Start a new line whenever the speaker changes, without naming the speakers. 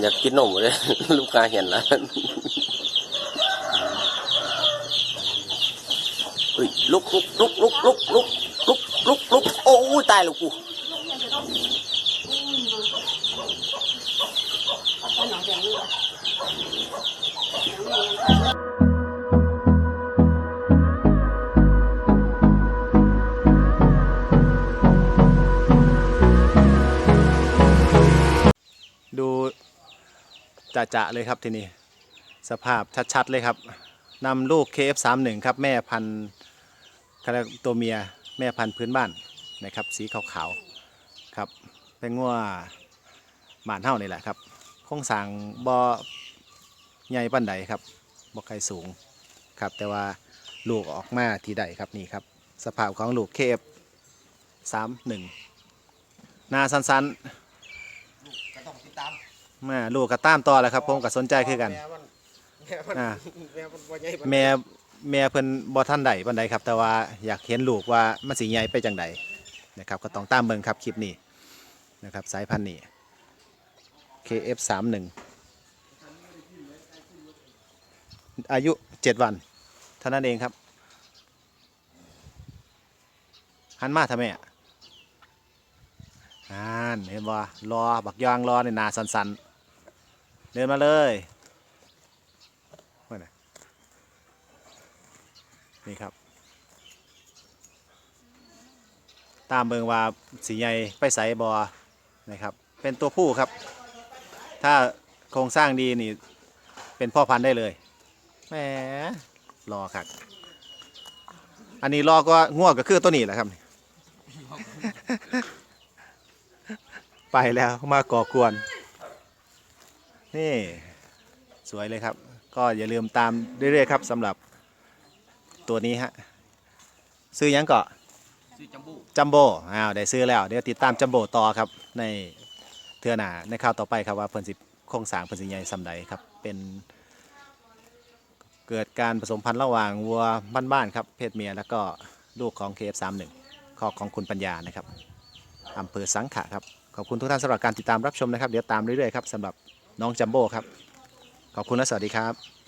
อยากกินนมเลยลูกค้าเห็นแล้วเฮ้ยลุกลุกลุกลุกลุกลุกลุกลุกลุกโอ้ยตายลูกกู
ดู
จะๆเลยครับทีนี้สภาพชัดๆเลยครับนำลูก KF31 ครับแม่พันธุ์เขารียกตัวเมียแม่พันธุ์พื้นบ้านนะครับสีขาวๆครับเป็นงัวบานเท่านี่แหละครับโครงสร้างบ่ใหญ่ปันใดครับบ่ไกลสูงครับแต่ว่าลูกออกมาทีใดครับนี่ครับสภาพของลูก KF31 หน้าสั้นๆ
ก็ต้องติดตาม
แม่ลูกก็ตามต่อแหล้วครับ ผมก็สนใจคือกัน
แม่มันแม่มัน
อ่า
แม่มันบ่ใหญ่ปานใด
แม่แม่เพิ่นบ่ทันใดปานใดครับ แต่ว่าอยากเห็นลูกว่ามันสิใหญ่ไปจังใดนะครับ ก็ต้องตามเบิ่งครับคลิปนี้นะครับสายพันธุ์นี้ KF31 อายุ 7 วันเท่านั้นเองครับ หันมาทำไมอะอ่านเห็นบ่รอบักยางรอในหนาสันๆ เดินมาเลยว่าน่ะนี่ครับ ตามเบิงว่าสีใหญ่ไปใสบอนะครับ เป็นตัวผู้ครับ ถ้าโครงสร้างดีนี่ เป็นพ่อพันธุ์ได้เลยแหมรอครับอันนี้รอก็ง่วงก็คือตัวนี้แหละครับ ไปแล้วมาก่อกวน นี่สวยเลยครับ ก็อย่าลืมตามเรื่อยๆครับสำหรับตัวนี้ฮะซื้อหยังเกาะ
ชื่อจัมบู
จัมโบ้อ้าวได้ซื้อแล้วเดี๋ยวติดตามจัมโบ้ต่อครับในเทือหนาในข่าวต่อไปครับว่าเพิ่นสิโครงสร้างเพิ่นสิใหญ่สำใดครับเป็นเกิดการผสมพันธุ์ระหว่างวัวบ้านๆครับ เพศเมียแล้วก็ลูกของ KF31 ข้อของคุณปัญญานะครับอำเภอสังขะครับ ขอบคุณทุกท่านสำหรับการติดตามรับชมนะครับ เดี๋ยวตามเรื่อยๆครับสำหรับ น้องจัมโบ้ครับ ขอบคุณและสวัสดีครับ